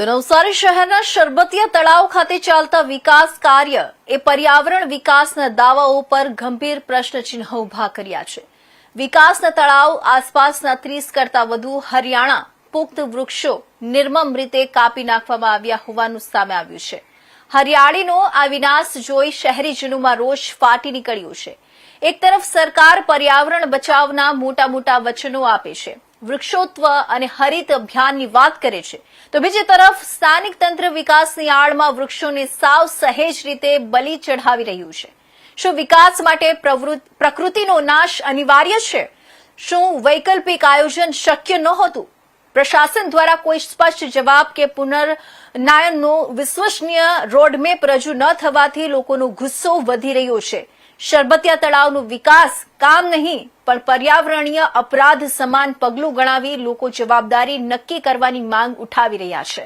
તો નવસારી શહેરના શરબતિયા તળાવ ખાતે ચાલતા વિકાસ કાર્ય એ પર્યાવરણ વિકાસના દાવાઓ પર ગંભીર પ્રશ્નચિહ્ન ઊભા કર્યા છે. વિકાસના તળાવ આસપાસના ત્રીસ કરતા વધુ હરિયાણા પુખ્ત વૃક્ષો નિર્મમ રીતે કાપી નાખવામાં આવ્યા હોવાનું સામે આવ્યું છે. હરિયાળીનો આ વિનાશ જોઈ શહેરીજનોમાં રોષ ફાટી નીકળ્યો છે. એક તરફ સરકાર પર્યાવરણ બચાવના મોટા મોટા વચનો આપે છે. વૃક્ષોત્વ અને હરિત અભિયાનની વાત કરે છે. તો બીજી તરફ, સ્થાનિક તંત્ર વિકાસની આડમાં વૃક્ષોને સાવ સહેજ રીતે બલી ચઢાવી રહ્યું છે. શું વિકાસ માટે પ્રકૃતિનો નાશ અનિવાર્ય છે? શું વૈકલ્પિક આયોજન શક્ય નહોતું? પ્રશાસન દ્વારા કોઈ સ્પષ્ટ જવાબ કે પુનર્નાયનનો વિશ્વસનીય રોડમેપ રજૂ ન થવાથી લોકોનો ગુસ્સો વધી રહ્યો છે. શરબતિયા તળાવનો વિકાસ કામ નહીં, પણ પર્યાવરણીય અપરાધ સમાન પગલું ગણાવી લોકો જવાબદારી નક્કી કરવાની માંગ ઉઠાવી રહ્યા છે.